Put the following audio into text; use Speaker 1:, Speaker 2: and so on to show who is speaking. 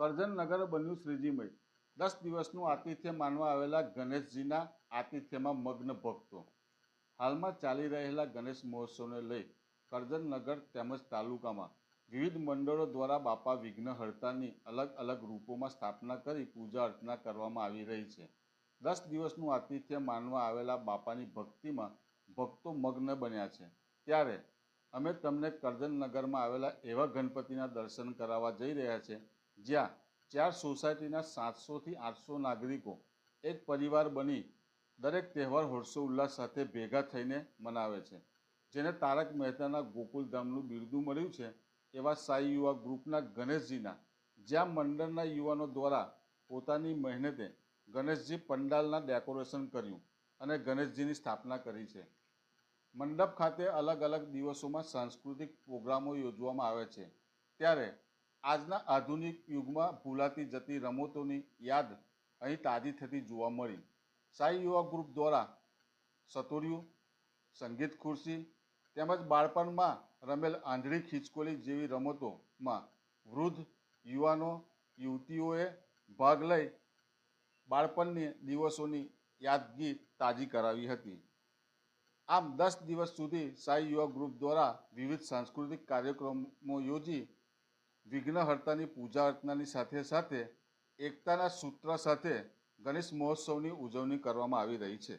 Speaker 1: કરજણ નગર બન્યું શ્રીજીમય. દસ દિવસનું આતિથ્ય માનવા આવેલા ગણેશજીના આતિથ્યમાં મગ્ન ભક્તો. હાલમાં ચાલી રહેલા ગણેશ મહોત્સવને લઈ કરજણ નગર તેમજ તાલુકામાં વિવિધ મંડળો દ્વારા બાપા વિઘ્નહર્તાની અલગ અલગ રૂપોમાં સ્થાપના કરી પૂજા અર્ચના કરવામાં આવી રહી છે. દસ દિવસનું આતિથ્ય માનવા આવેલા બાપાની ભક્તિમાં ભક્તો મગ્ન બન્યા છે. ત્યારે અમે તમને કરજણ નગરમાં આવેલા એવા ગણપતિના દર્શન કરાવવા જઈ રહ્યા છે. જ્યાં ચાર સોસાયટીના સાતસોથી આઠસો નાગરિકો એક પરિવાર બની દરેક તહેવાર હર્ષો સાથે ભેગા થઈને મનાવે છે. જેને તારક મહેતાના ગોકુલધામનું બિરદું મળ્યું છે એવા સાઈ યુવા ગ્રુપના ગણેશજીના, જ્યાં મંડળના યુવાનો દ્વારા પોતાની મહેનતે ગણેશજી પંડાલના ડેકોરેશન કર્યું અને ગણેશજીની સ્થાપના કરી છે. મંડપ ખાતે અલગ અલગ દિવસોમાં સાંસ્કૃતિક પ્રોગ્રામો યોજવામાં આવે છે. ત્યારે આજના આધુનિક યુગમાં ભૂલાતી જતી રમતોની યાદ અહીં તાજી થતી જોવા મળી. સાઈ યુવા ગ્રુપ દ્વારા સતોરિયું, સંગીત ખુરશી તેમજ બાળપણમાં રમેલ આંધળી ખીચકોલી જેવી રમતોમાં વૃદ્ધ યુવાનો, યુવતીઓએ ભાગ લઈ બાળપણની દિવસોની યાદગી તાજી કરાવી હતી. આમ દસ દિવસ સુધી સાઈ યુવા ગ્રુપ દ્વારા વિવિધ સાંસ્કૃતિક કાર્યક્રમો યોજી વિઘ્નહર્તાની પૂજા અર્ચનાની સાથે સાથે એકતાના સૂત્ર સાથે ગણેશ મહોત્સવની ઉજવણી કરવામાં આવી રહી છે.